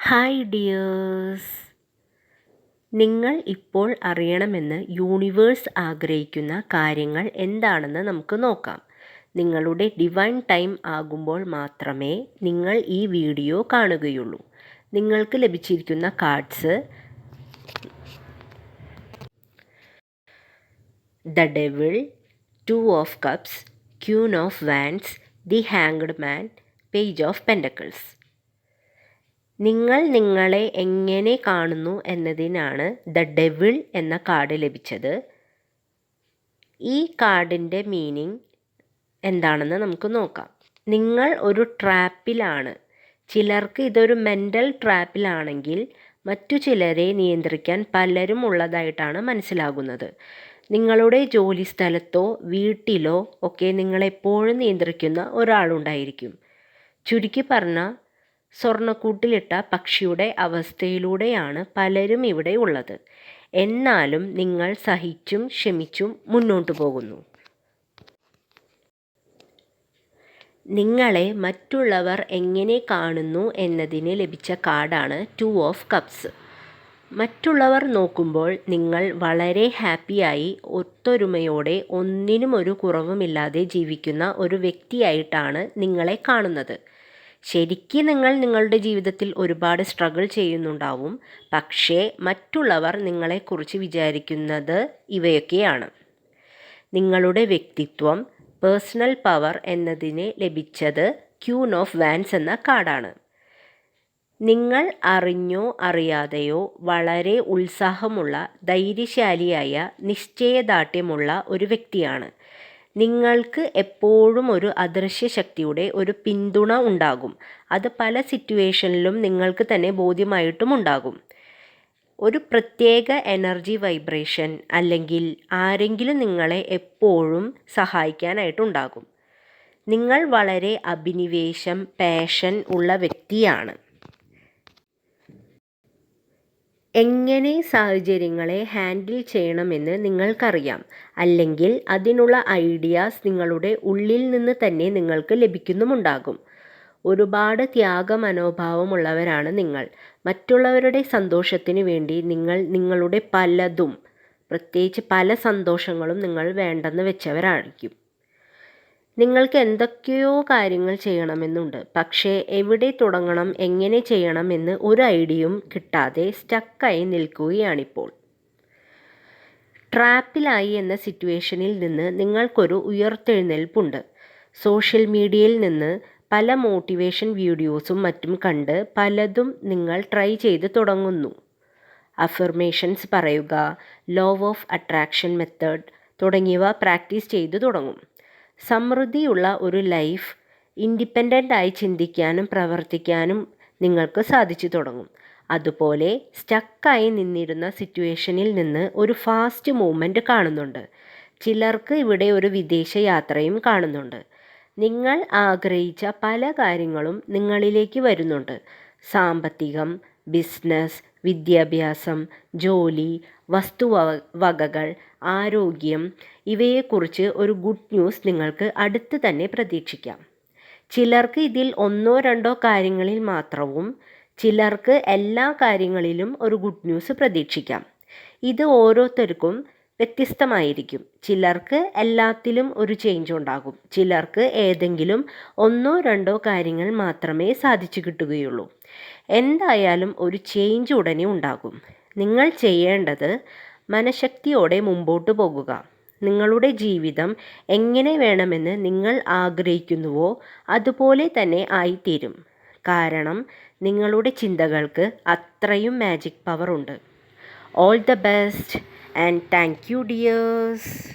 Hi dears നിങ്ങൾ ഇപ്പോൾ അറിയണമെന്ന് യൂണിവേഴ്സ് ആഗ്രഹിക്കുന്ന കാര്യങ്ങൾ എന്താണെന്ന് നമുക്ക് നോക്കാം. നിങ്ങളുടെ ഡിവൈൻ ടൈം ആകുമ്പോൾ മാത്രമേ നിങ്ങൾ ഈ വീഡിയോ കാണുകയുള്ളൂ. നിങ്ങൾക്ക് ലഭിച്ചിരിക്കുന്ന cards the devil two of cups queen of wands the hanged man page of pentacles നിങ്ങൾ നിങ്ങളെ എങ്ങനെ കാണുന്നു എന്നതിനാണ് ദ ഡെവിൾ എന്ന കാർഡ് ലഭിച്ചത്. ഈ കാർഡിന്റെ മീനിങ് എന്താണെന്ന് നമുക്ക് നോക്കാം. നിങ്ങൾ ഒരു ട്രാപ്പിലാണ് ചിലർക്ക് ഇതൊരു മെന്റൽ ട്രാപ്പിലാണെങ്കിൽ മറ്റു ചിലരെ നിയന്ത്രിക്കാൻ പലരും ഉള്ളതായിട്ടാണ് മനസ്സിലാകുന്നത്. നിങ്ങളുടെ ജോലി സ്ഥലത്തോ വീട്ടിലോ ഒക്കെ നിങ്ങളെപ്പോഴും നിയന്ത്രിക്കുന്ന ഒരാളുണ്ടായിരിക്കും. ചുരുക്കി പറഞ്ഞാൽ സ്വർണക്കൂട്ടിലിട്ട പക്ഷിയുടെ അവസ്ഥയിലൂടെയാണ് പലരും ഇവിടെ ഉള്ളത്. എന്നാലും നിങ്ങൾ സഹിച്ചും ക്ഷമിച്ചും മുന്നോട്ടു പോകുന്നു. നിങ്ങളെ മറ്റുള്ളവർ എങ്ങനെ കാണുന്നു എന്നതിന് ലഭിച്ച കാർഡാണ് ടു ഓഫ് കപ്സ്. മറ്റുള്ളവർ നോക്കുമ്പോൾ നിങ്ങൾ വളരെ ഹാപ്പിയായി ഒത്തൊരുമയോടെ ഒന്നിനും ഒരു കുറവുമില്ലാതെ ജീവിക്കുന്ന ഒരു വ്യക്തിയായിട്ടാണ് നിങ്ങളെ കാണുന്നത്. ശരിക്കും നിങ്ങൾ നിങ്ങളുടെ ജീവിതത്തിൽ ഒരുപാട് സ്ട്രഗിൾ ചെയ്യുന്നുണ്ടാവും. പക്ഷേ മറ്റുള്ളവർ നിങ്ങളെക്കുറിച്ച് വിചാരിക്കുന്നത് ഇവയൊക്കെയാണ്. നിങ്ങളുടെ വ്യക്തിത്വം പേഴ്സണൽ പവർ എന്നതിന് ലഭിച്ചത് ക്യൂൺ ഓഫ് വാൻസ് എന്ന കാർഡാണ്. നിങ്ങൾ അറിഞ്ഞോ അറിയാതെയോ വളരെ ഉത്സാഹമുള്ള ധൈര്യശാലിയായ നിശ്ചയദാർഢ്യമുള്ള ഒരു വ്യക്തിയാണ്. നിങ്ങൾക്ക് എപ്പോഴും ഒരു അദൃശ്യ ശക്തിയുടെ ഒരു പിന്തുണ ഉണ്ടാകും. അത് പല സിറ്റുവേഷനിലും നിങ്ങൾക്ക് തന്നെ ബോധ്യമായിട്ടും ഉണ്ടാകും. ഒരു പ്രത്യേക എനർജി വൈബ്രേഷൻ അല്ലെങ്കിൽ ആരെങ്കിലും നിങ്ങളെ എപ്പോഴും സഹായിക്കാനായിട്ടുണ്ടാകും. നിങ്ങൾ വളരെ അഭിനിവേശം പാഷൻ ഉള്ള വ്യക്തിയാണ്. എങ്ങനെ സാഹചര്യങ്ങളെ ഹാൻഡിൽ ചെയ്യണമെന്ന് നിങ്ങൾക്കറിയാം. അല്ലെങ്കിൽ അതിനുള്ള ഐഡിയാസ് നിങ്ങളുടെ ഉള്ളിൽ നിന്ന് തന്നെ നിങ്ങൾക്ക് ലഭിക്കുന്നുമുണ്ടാകും. ഒരുപാട് ത്യാഗ മനോഭാവമുള്ളവരാണ് നിങ്ങൾ. മറ്റുള്ളവരുടെ സന്തോഷത്തിന് വേണ്ടി നിങ്ങൾ നിങ്ങളുടെ പലതും പ്രത്യേകിച്ച് പല സന്തോഷങ്ങളും നിങ്ങൾ വേണ്ടെന്ന് വെച്ചവരായിരിക്കും. നിങ്ങൾക്ക് എന്തൊക്കെയോ കാര്യങ്ങൾ ചെയ്യണമെന്നുണ്ട്. പക്ഷേ എവിടെ തുടങ്ങണം എങ്ങനെ ചെയ്യണമെന്ന് ഒരു ഐഡിയയും കിട്ടാതെ സ്റ്റക്കായി നിൽക്കുകയാണിപ്പോൾ. ട്രാപ്പിലായി എന്ന സിറ്റുവേഷനിൽ നിന്ന് നിങ്ങൾക്കൊരു ഉയർത്തെഴുന്നേൽപ്പുണ്ട്. സോഷ്യൽ മീഡിയയിൽ നിന്ന് പല മോട്ടിവേഷൻ വീഡിയോസും മറ്റും കണ്ട് പലതും നിങ്ങൾ ട്രൈ ചെയ്ത് തുടങ്ങുന്നു. അഫർമേഷൻസ് പറയുക ലോ ഓഫ് അട്രാക്ഷൻ മെത്തേഡ് തുടങ്ങിയവ പ്രാക്ടീസ് ചെയ്തു തുടങ്ങും. സമൃദ്ധിയുള്ള ഒരു ലൈഫ് ഇൻഡിപെൻഡന്റ് ആയി ചിന്തിക്കാനും പ്രവർത്തിക്കാനും നിങ്ങൾക്ക് സാധിച്ചു തുടങ്ങും. അതുപോലെ സ്റ്റക്കായി നിന്നിരുന്ന സിറ്റുവേഷനിൽ നിന്ന് ഒരു ഫാസ്റ്റ് മൂവ്മെന്റ് കാണുന്നുണ്ട്. ചിലർക്ക് ഇവിടെ ഒരു വിദേശ യാത്രയും കാണുന്നുണ്ട്. നിങ്ങൾ ആഗ്രഹിച്ച പല കാര്യങ്ങളും നിങ്ങളിലേക്ക് വരുന്നുണ്ട്. സാമ്പത്തികം ബിസിനസ് വിദ്യാഭ്യാസം ജോലി വസ്തുവകകൾ ആരോഗ്യം ഇവയെക്കുറിച്ച് ഒരു ഗുഡ് ന്യൂസ് നിങ്ങൾക്ക് അടുത്ത് തന്നെ പ്രതീക്ഷിക്കാം. ചിലർക്ക് ഇതിൽ ഒന്നോ രണ്ടോ കാര്യങ്ങളിൽ മാത്രവും ചിലർക്ക് എല്ലാ കാര്യങ്ങളിലും ഒരു ഗുഡ് ന്യൂസ് പ്രതീക്ഷിക്കാം. ഇത് ഓരോരുത്തർക്കും വ്യത്യസ്തമായിരിക്കും. ചിലർക്ക് എല്ലാത്തിലും ഒരു ചേഞ്ച് ഉണ്ടാകും. ചിലർക്ക് ഏതെങ്കിലും ഒന്നോ രണ്ടോ കാര്യങ്ങൾ മാത്രമേ സാധിച്ചു കിട്ടുകയുള്ളൂ. എന്തായാലും ഒരു ചേഞ്ച് ഉടനെ ഉണ്ടാകും. നിങ്ങൾ ചെയ്യേണ്ടത് മനഃശക്തിയോടെ മുമ്പോട്ട് പോകുക. നിങ്ങളുടെ ജീവിതം എങ്ങനെ വേണമെന്ന് നിങ്ങൾ ആഗ്രഹിക്കുന്നുവോ അതുപോലെ തന്നെ ആയിത്തീരും. കാരണം നിങ്ങളുടെ ചിന്തകൾക്ക് അത്രയും മാജിക് പവർ ഉണ്ട്. All the best and thank you dears.